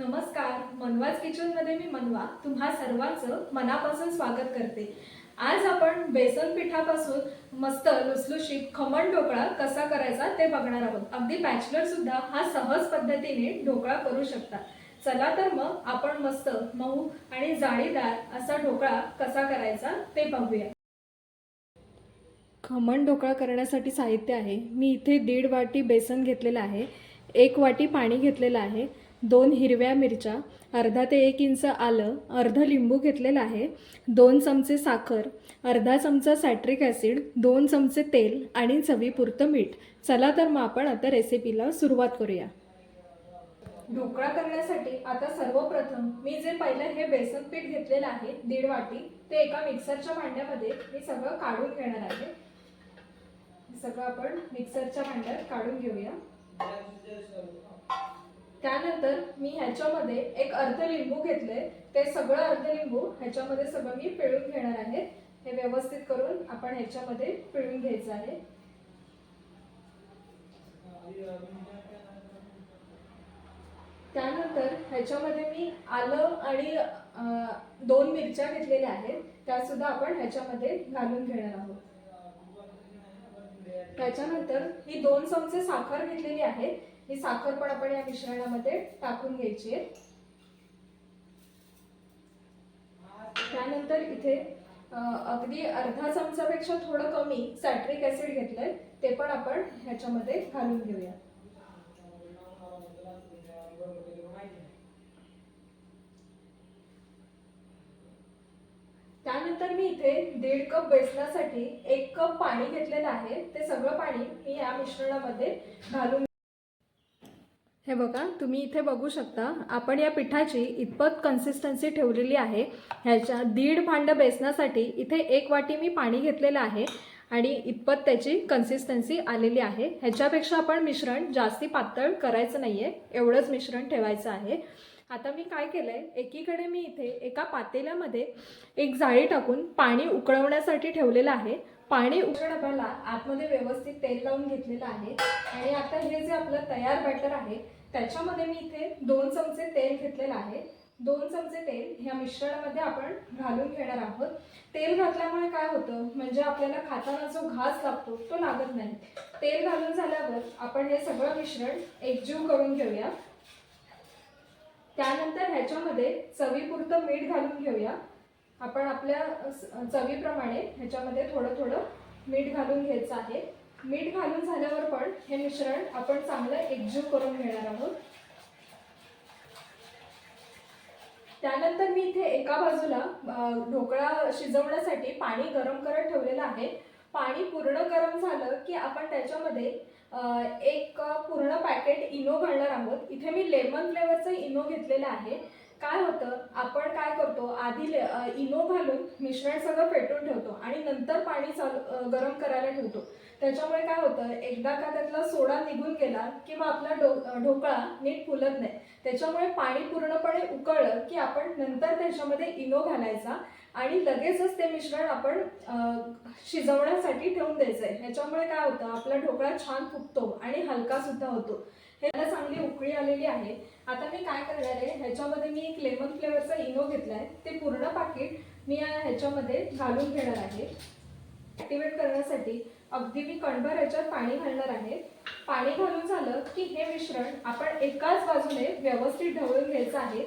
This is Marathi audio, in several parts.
नमस्कार मनवाज किचनमध्ये मी मनवा तुम्हा सर्वांचं मनापासून स्वागत करते. आज आपण बेसन पिठापासून मस्त लुसलुशीत खमण ढोकळा कसा करायचा ते बघणार आहोत. अगदी बॅचलर सुद्धा हा सहज पद्धतीने ढोकळा करू शकता. चला तर मग आपण मस्त मऊ आणि जाळीदार असा ढोकळा कसा करायचा ते बघूया. खमण ढोकळा करण्यासाठी साहित्य आहे. मी इथे दीड वाटी बेसन घेतलेलं आहे. एक वाटी पाणी घेतलेलं आहे. दोन हिरव्या मिरच्या अर्धा ते एक इंच आलं अर्ध लिंबू घेतलेलं आहे दोन चमचे साखर अर्धा चमचा सॅट्रिक ॲसिड दोन चमचे तेल आणि चवीपुरतं मीठ. चला तर मग आपण आता रेसिपीला सुरुवात करूया. ढोकळा करण्यासाठी आता सर्वप्रथम मी जे पहिलं हे बेसन पीठ घेतलेलं आहे दीड वाटी ते एका मिक्सरच्या भांड्यामध्ये मी सगळं काढून घेणार आहे. सगळं आपण मिक्सरच्या भांड्यात काढून घेऊया. त्यानंतर मी ह्याच्यामध्ये एक अर्ध लिंबू घेतले. ते सगळं अर्ध लिंबू ह्याच्यामध्ये सगळं मी पिळून घेणार आहे. हे व्यवस्थित करून आपण ह्याच्यामध्ये पिळून घ्यायचं आहे. त्यानंतर ह्याच्यामध्ये मी आलं आणि दोन मिरच्या घेतलेल्या आहेत. त्या सुद्धा आपण ह्याच्यामध्ये घालून घेणार आहोत. त्याच्यानंतर ही दोन चमचे साखर घेतलेली आहे ही साखर पण आपण या मिश्रणामध्ये टाकून घ्यायची आहे. त्यानंतर इथे अगदी अर्धा चमचापेक्षा थोडं कमी सॅट्रिक ऍसिड घेतलंय. ते पण आपण ह्याच्यामध्ये घालून घेऊया त्यानंतर मी इथे दीड कप बेसनासाठी एक कप पाणी घेतलेलं आहे. ते सगळं पाणी मी या मिश्रणामध्ये घालून हे बघा तुम्ही इथे बघू शकता आपण या पिठाची इतपत कन्सिस्टन्सी ठेवलेली आहे. ह्याच्या दीड भांड बेसनासाठी इथे एक वाटी मी पाणी घेतलेलं आहे आणि इतपत त्याची कन्सिस्टन्सी आलेली आहे. ह्याच्यापेक्षा आपण मिश्रण जास्ती पातळ करायचं नाही आहे एवढंच मिश्रण ठेवायचं आहे. आता मी काय केलं आहे एकीकडे मी इथे एका पातेल्यामध्ये एक जाळी टाकून पाणी उकळवण्यासाठी ठेवलेलं आहे. पाणी उकळण्याला आतमध्ये व्यवस्थित तेल लावून घेतलेलं आहे. आणि आता हे जे आपलं तयार बॅटर आहे त्याच्यामध्ये मी इथे दोन चमचे तेल घेतलेलं आहे. दोन चमचे तेल ह्या मिश्रणामध्ये आपण घालून घेणार आहोत. तेल घातल्यामुळे काय होतं? म्हणजे आपल्याला खाताना जो घास लागतो तो लागत नाही. तेल घालून झाल्यावर आपण हे सगळं मिश्रण एकजीव करून घेऊया. त्यानंतर ह्याच्यामध्ये चवीपुरतं मीठ घालून घेऊया. आपण आपल्या चवीप्रमाणे ह्याच्यामध्ये थोडं थोडं मीठ घालून घ्यायचं आहे. मीठ घालून झाल्यावर पण हे मिश्रण आपण चांगलं एकजीव करून घेणार आहोत. त्यानंतर मी इथे एका बाजूला ढोकळा शिजवण्यासाठी पाणी गरम करत ठेवलेलं आहे. पाणी पूर्ण गरम झालं की आपण त्याच्यामध्ये एक पूर्ण पॅकेट इनो घालणार आहोत. इथे मी लेमन फ्लेवरचं इनो घेतलेलं आहे. काय होतं? आपण काय करतो? आधी ले- इनो घालून मिश्रण सगळं फेटून ठेवतो आणि नंतर पाणी चालू गरम करायला ठेवतो. त्याच्यामुळे काय होतं एकदा का त्यातला सोडा निघून गेला किंवा आपला डो ढोकळा नीट फुलत नाही. त्याच्यामुळे पाणी पूर्णपणे उकळलं की आपण नंतर त्याच्यामध्ये इनो घालायचा आणि लगेचच ते मिश्रण आपण शिजवण्यासाठी ठेवून द्यायचं आहे. ह्याच्यामुळे काय होतं आपला ढोकळा छान फुगतो आणि हलका सुद्धा होतो. ह्याला चांगली उकळी आलेली आहे. आता मी काय करणार आहे ह्याच्यामध्ये मी एक लेमन फ्लेवरचा इनो घेतला आहे ते पूर्ण पाकिट मी ह्याच्यामध्ये घालून घेणार आहे. ॲक्टिवेट करण्यासाठी अगदी मी कणभर ह्याच्यात पाणी घालणार आहे. पाणी घालून झालं की हे मिश्रण आपण एकाच बाजूने व्यवस्थित ढवळून घ्यायचं आहे.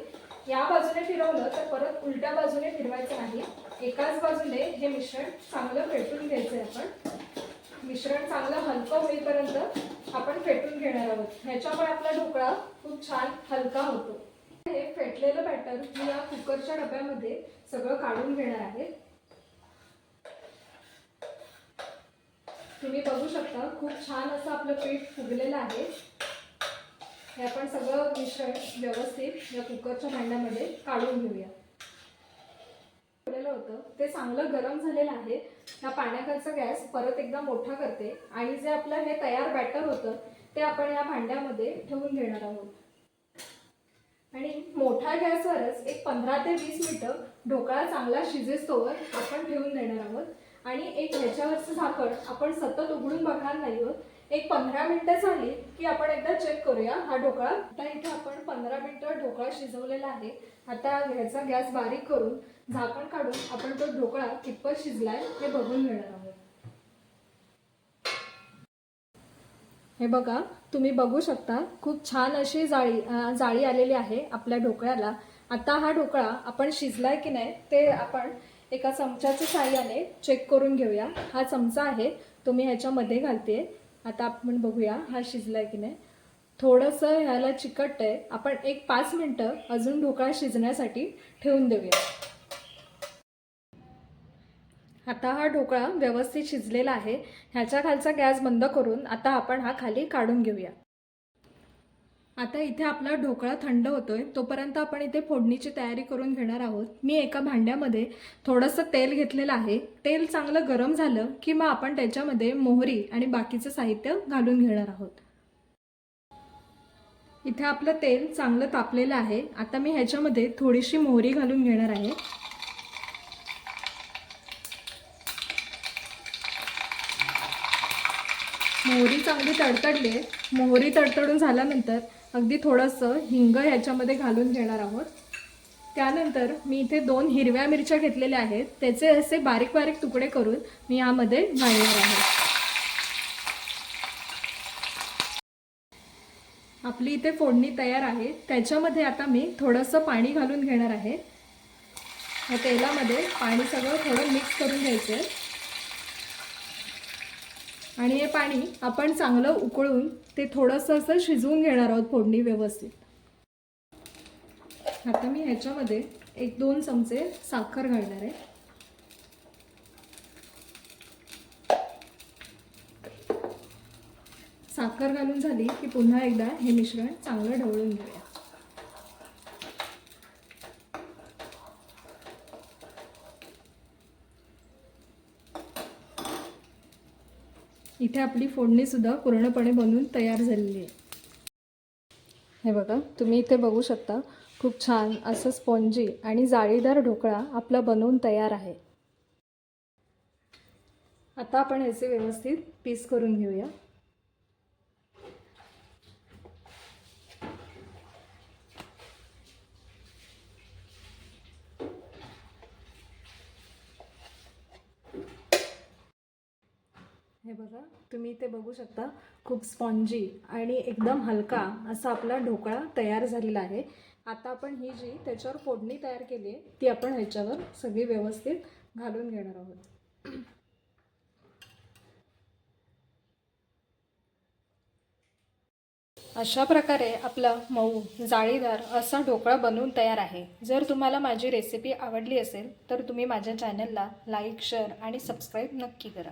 या बाजूने फिरवलं तर परत उलट्या बाजूने फिरवायचं नाही. एकाच बाजूने हे मिश्रण चांगलं फेटून घ्यायचं आहे आपण. मिश्रण चांगलं हलकं होईपर्यंत आपण फेटून घेणार आहोत. ह्याच्यामुळे आपला ढोकळा खूप छान हलका होतो. हे फेटलेलं बॅटर मी या कुकरच्या डब्यामध्ये सगळं काढून घेणार आहे. तुम्ही बघू शकता खूप छान असं आपलं पीठ फुगलेलं आहे. हे आपण सगळं मिश्रण व्यवस्थित या कुकरच्या भांड्यामध्ये काढून घेऊया. होतं. ते चांगलं गरम झालेलं आहे. ह्या पाण्याखालचा गॅस परत एकदा मोठा करते आणि जे आपलं हे तयार बॅटर होतं ते आपण या भांड्यामध्ये ठेवून घेणार आहोत. आणि मोठ्या गॅसवरच एक पंधरा ते वीस मिनिटं ढोकळा चांगला शिजेस्तोवर आपण ठेवून देणार आहोत. आणि एक ह्याच्यावरचं झाकण आपण सतत उघडून बघणार नाही आहोत. एक पंधरा मिनिटं झाली की आपण एकदा चेक करूया. हा ढोकळा आता इथे आपण पंधरा मिनिटं ढोकळा शिजवलेला आहे. आता ह्याचा गॅस बारीक करून झाकण काढून आपण तो ढोकळा कितपत शिजलाय हे बघून घेणार आहोत. हे बघा तुम्ही बघू शकता खूप छान अशी जाळी जाळी आलेली आहे आपल्या ढोकळ्याला. आता हा ढोकळा आपण शिजलाय की नाही ते आपण एका चमच्याच्या साह्याने चेक करून घेऊया. हा चमचा आहे तो मी ह्याच्यामध्ये घालते आता आपण बघूया हा शिजलाय की नाही. थोडंसं ह्याला चिकट आहे. आपण एक पाच मिनटं अजून ढोकळा शिजण्यासाठी ठेवून देऊया. आता हा ढोकळा व्यवस्थित शिजलेला आहे. ह्याच्या खालचा गॅस बंद करून आता आपण हा खाली काढून घेऊया. आता इथे आपला ढोकळा थंड होतोय तोपर्यंत आपण इथे फोडणीची तयारी करून घेणार आहोत. मी एका भांड्यामध्ये थोडंसं तेल घेतलेलं आहे. तेल चांगलं गरम झालं की मग आपण त्याच्यामध्ये मोहरी आणि बाकीचं साहित्य घालून घेणार आहोत. इथे आपलं तेल चांगलं तापलेलं आहे. आता मी ह्याच्यामध्ये थोडीशी मोहरी घालून घेणार आहे. मोहरी चांगली तडतडली आहे. मोहरी तडतडून झाल्यानंतर अगदी थोडंसं हिंग ह्याच्यामध्ये घालून घेणार आहोत. त्यानंतर मी इथे दोन हिरव्या मिरच्या घेतलेल्या आहेत. त्याचे असे बारीक बारीक तुकडे करून मी यामध्ये घालणार आहे. आपली इथे फोडणी तयार आहे. त्याच्यामध्ये आता मी थोडंसं पाणी घालून घेणार आहे. या तेलामध्ये पाणी सगळं थोडं मिक्स करून घ्यायचं आहे आणि हे पाणी आपण चांगलं उकळून ते थोडंसं असं शिजवून घेणार आहोत फोडणी व्यवस्थित. आता मी ह्याच्यामध्ये एक दोन चमचे साखर घालणार आहे. साखर घालून झाली की पुन्हा एकदा हे मिश्रण चांगलं ढवळून घेऊया. इथे आपली फोडणीसुद्धा पूर्णपणे बनवून तयार झालेली आहे. हे बघा तुम्ही इथे बघू शकता खूप छान असं स्पॉन्जी आणि जाळीदार ढोकळा आपला बनवून तयार आहे. आता आपण याचे व्यवस्थित पीस करून घेऊया. हे बघा तुम्ही इथे बघू शकता खूप स्पॉन्जी आणि एकदम हलका असा आपला ढोकळा तयार झालेला आहे. आता आपण ही जी त्याच्यावर फोडणी तयार केली आहे ती आपण ह्याच्यावर सगळी व्यवस्थित घालून घेणार आहोत. अशा प्रकारे आपला मऊ जाळीदार असा ढोकळा बनवून तयार आहे. जर तुम्हाला माझी रेसिपी आवडली असेल तर तुम्ही माझ्या चॅनलला लाईक शेअर आणि सबस्क्राईब नक्की करा.